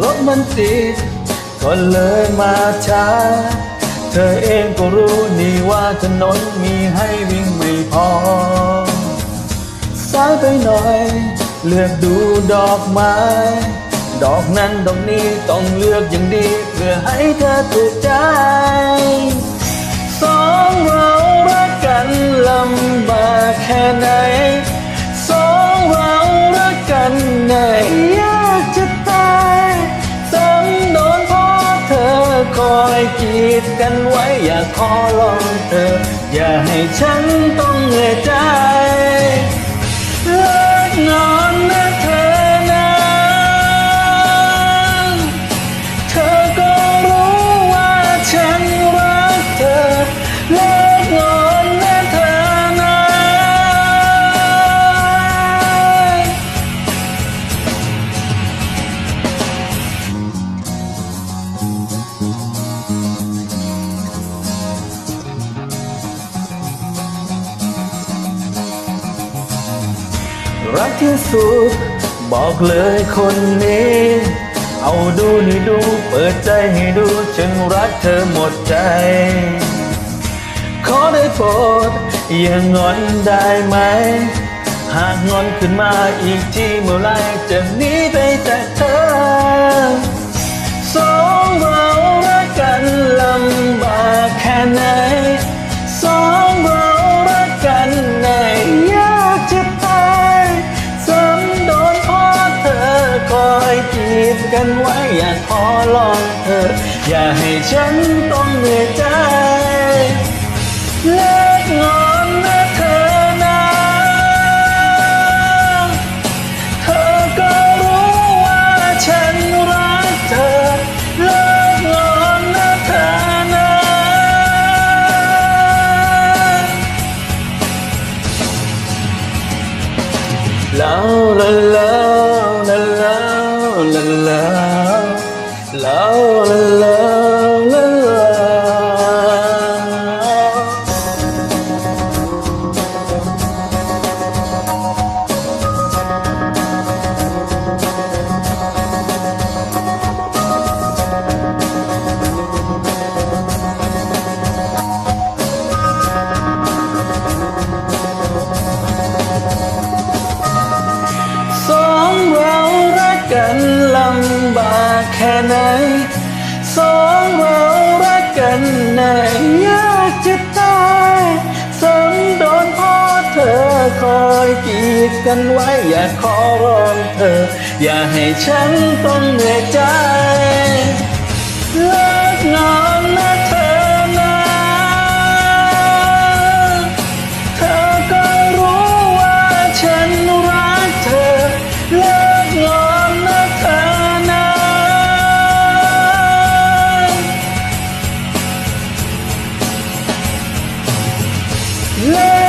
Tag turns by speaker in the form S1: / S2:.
S1: รถมันติดก็เลยมาช้า เธอเองก็รู้นี่ว่าถนนมีให้วิ่งไม่พอสายไปหน่อย เลือกดูดอกไม้ ดอกนั้นดอกนี้ต้องเลือกอย่างดี เพื่อให้เธอถูกใจสองเรารักกันลำบากแค่ไหนสองเรารักกันในยากจะตายซ้ำโดนเพ่อเธอคอยกีดกันไว้อย่าขอลองเธอ อย่าให้ฉันต้องเหนื่อยใจเลิกงอนอนะ รักที่สุด บอกเลยคนนี้ เอาดูนี่ดู เปิดใจให้ดู ฉันรักเธอหมดใจ ขอได้โปรดอย่างอนได้ไหม หากงอนขึ้นมาอีกที่เมื่อไรจะหนีไปจากเธอ กันไว้อยากขอลองเธอ อย่าให้ฉันต้องเหนื่อยใจเลิกงอนนะเธอนะเธอก็รู้ว่าฉันรักเธอเลิกงอนนะเธอนะลาลาลา แค่ไหน สองเรารักกันในยากจะตายสังโดนพ่อเธอคอยกีดกันไว้ อยากขอร้องเธอ อย่าให้ฉันต้องเหนื่อยใจเลิกนอน Yeah!